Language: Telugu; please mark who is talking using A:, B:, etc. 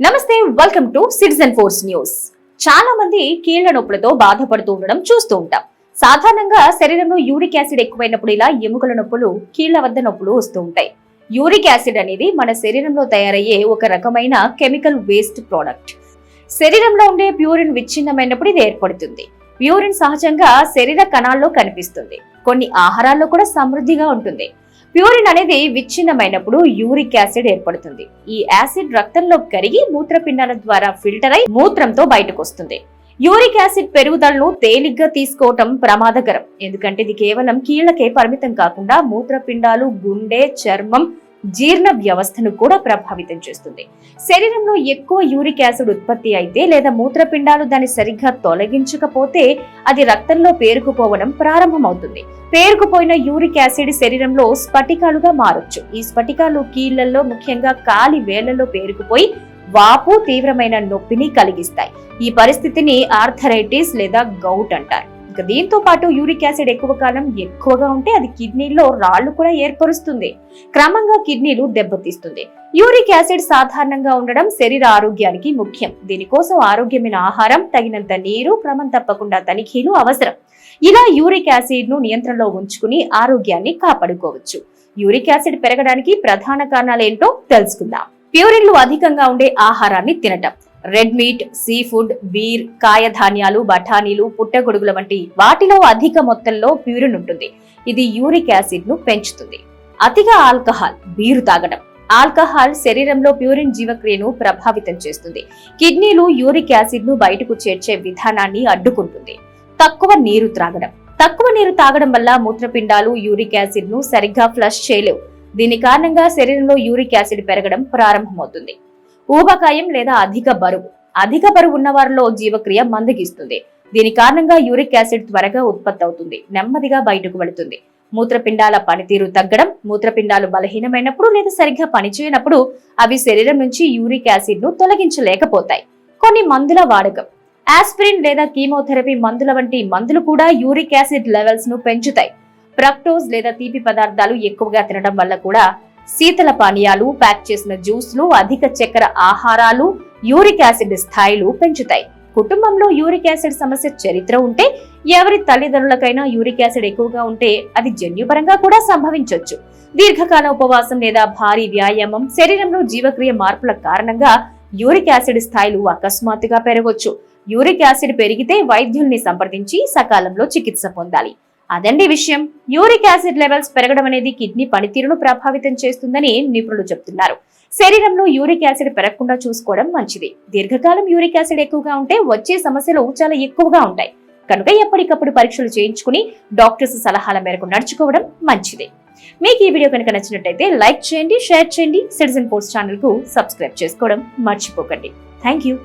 A: నమస్తే welcome to citizen force news చాలా మంది కీళ్ళ నొప్పులతో బాధపడుతూ ఉండడం చూస్తూ ఉంటాం. సాధారణంగా శరీరంలో యూరిక్ యాసిడ్ ఎక్కువైనప్పుడు ఇలా ఎముకల నొప్పులు కీళ్ళ వద్ద నొప్పులు వస్తూ ఉంటాయి. యూరిక్ యాసిడ్ అనేది మన శరీరంలో తయారయ్యే ఒక రకమైన కెమికల్ వేస్ట్ ప్రోడక్ట్. శరీరంలో ఉండే ప్యూరిన్ విచ్ఛిన్నమైనప్పుడు ఇది ఏర్పడుతుంది. ప్యూరిన్ సహజంగా శరీర కణాల్లో కనిపిస్తుంది. కొన్ని ఆహారాల్లో కూడా సమృద్ధిగా ఉంటుంది. ప్యూరిన్ అనేది విచ్ఛిన్నమైనప్పుడు యూరిక్ యాసిడ్ ఏర్పడుతుంది. ఈ యాసిడ్ రక్తంలో కరిగి మూత్రపిండాల ద్వారా ఫిల్టర్ అయి మూత్రంతో బయటకు వస్తుంది యూరిక్ యాసిడ్ పెరుగుదలను తేలిగ్గా తీసుకోవటం ప్రమాదకరం. ఎందుకంటే ఇది కేవలం కీళ్ళకే పరిమితం కాకుండా మూత్రపిండాలు గుండె చర్మం జీర్ణ వ్యవస్థను కూడా ప్రభావితం చేస్తుంది. శరీరంలో ఎక్కువ యూరిక్ యాసిడ్ ఉత్పత్తి అయితే లేదా మూత్రపిండాలు దాన్ని సరిగ్గా తొలగించకపోతే అది రక్తంలో పేరుకుపోవడం ప్రారంభమవుతుంది. పేరుకుపోయిన యూరిక్ యాసిడ్ శరీరంలో స్ఫటికాలుగా మారొచ్చు. ఈ స్ఫటికాలు కీళ్ళలో ముఖ్యంగా కాలి వేళ్ళలో పేరుకుపోయి వాపు తీవ్రమైన నొప్పిని కలిగిస్తాయి. ఈ పరిస్థితిని ఆర్థరైటిస్ లేదా గౌట్ అంటారు. ఇక దీంతో పాటు యూరిక్ యాసిడ్ ఎక్కువ కాలం ఎక్కువగా ఉంటే అది కిడ్నీలో రాళ్ళు కూడా ఏర్పరుస్తుంది. క్రమంగా కిడ్నీలు దెబ్బతీస్తుంది. యూరిక్ యాసిడ్ సాధారణంగా ఉండడం శరీర ఆరోగ్యానికి ముఖ్యం. దీనికోసం ఆరోగ్యమైన ఆహారం తగినంత నీరు క్రమం తప్పకుండా తనిఖీలు అవసరం. ఇలా యూరిక్ యాసిడ్ను నియంత్రణలో ఉంచుకుని ఆరోగ్యాన్ని కాపాడుకోవచ్చు. యూరిక్ యాసిడ్ పెరగడానికి ప్రధాన కారణాలు ఏంటో తెలుసుకుందాం. ప్యూరిన్లు అధికంగా ఉండే ఆహారాన్ని తినటం. Red meat sea food beer కాయధాన్యాలు బఠానీలు పుట్టగొడుగుల వంటి వాటిలో అధిక మొత్తంలో ప్యూరిన్ ఉంటుంది. ఇది యూరిక్ యాసిడ్ను పెంచుతుంది. అతిగా ఆల్కహాల్ బీరు తాగడం. ఆల్కహాల్ శరీరంలో ప్యూరిన్ జీవక్రియను ప్రభావితం చేస్తుంది. కిడ్నీలు యూరిక్ యాసిడ్ను బయటకు చేర్చే విధానాన్ని అడ్డుకుంటుంది. తక్కువ నీరు త్రాగడం. తక్కువ నీరు తాగడం వల్ల మూత్రపిండాలు యూరిక్ యాసిడ్ను సరిగ్గా ఫ్లష్ చేయలేవు. దీని కారణంగా శరీరంలో యూరిక్ యాసిడ్ పెరగడం ప్రారంభమవుతుంది. ఊబకాయం లేదా అధిక బరువు. అధిక బరువు ఉన్న వారిలో జీవక్రియ మందగిస్తుంది. దీని కారణంగా యూరిక్ యాసిడ్ త్వరగా ఉత్పత్తి అవుతుంది. నెమ్మదిగా బయటకు వెళుతుంది. మూత్రపిండాల పనితీరు తగ్గడం మూత్రపిండాలు బలహీనమైనప్పుడు లేదా సరిగ్గా పనిచేయనప్పుడు అవి శరీరం నుంచి యూరిక్ యాసిడ్ను తొలగించలేకపోతాయి. కొన్ని మందుల వాడకం. ఆస్పిరిన్ లేదా కీమోథెరపీ మందుల వంటి మందులు కూడా యూరిక్ యాసిడ్ లెవెల్స్ను పెంచుతాయి. ప్రక్టోజ్ లేదా తీపి పదార్థాలు ఎక్కువగా తినడం వల్ల కూడా శీతల పానీయాలు ప్యాక్ చేసిన జ్యూస్లు అధిక చక్కెర ఆహారాలు యూరిక్ యాసిడ్ స్థాయిలు పెంచుతాయి. కుటుంబంలో యూరిక్ యాసిడ్ సమస్య చరిత్ర ఉంటే ఎవరి తల్లిదండ్రులకైనా యూరిక్ యాసిడ్ ఎక్కువగా ఉంటే అది జన్యుపరంగా కూడా సంభవించవచ్చు దీర్ఘకాల ఉపవాసం లేదా భారీ వ్యాయామం శరీరంలో జీవక్రియ మార్పుల కారణంగా యూరిక్ యాసిడ్ స్థాయిలు అకస్మాత్తుగా పెరగవచ్చు యూరిక్ యాసిడ్ పెరిగితే వైద్యుల్ని సంప్రదించి సకాలంలో చికిత్స పొందాలి. అదండి విషయం. యూరిక్ యాసిడ్ లెవెల్స్ పెరగడం అనేది కిడ్నీ పనితీరును ప్రభావితం చేస్తుందని నిపుణులు చెబుతున్నారు. శరీరంలో యూరిక్ యాసిడ్ పెరగకుండా చూసుకోవడం మంచిది. దీర్ఘకాలం యూరిక్ యాసిడ్ ఎక్కువగా ఉంటే వచ్చే సమస్యలు చాలా ఎక్కువగా ఉంటాయి. కనుక ఎప్పటికప్పుడు పరీక్షలు చేయించుకుని డాక్టర్స్ సలహాల మేరకు నడుచుకోవడం మంచిది. మీకు ఈ వీడియో కనుక నచ్చినట్టయితే లైక్ చేయండి షేర్ చేయండి సిటిజన్ పోస్ట్ ఛానల్కు సబ్స్క్రైబ్ చేసుకోవడం మర్చిపోకండి. Thank you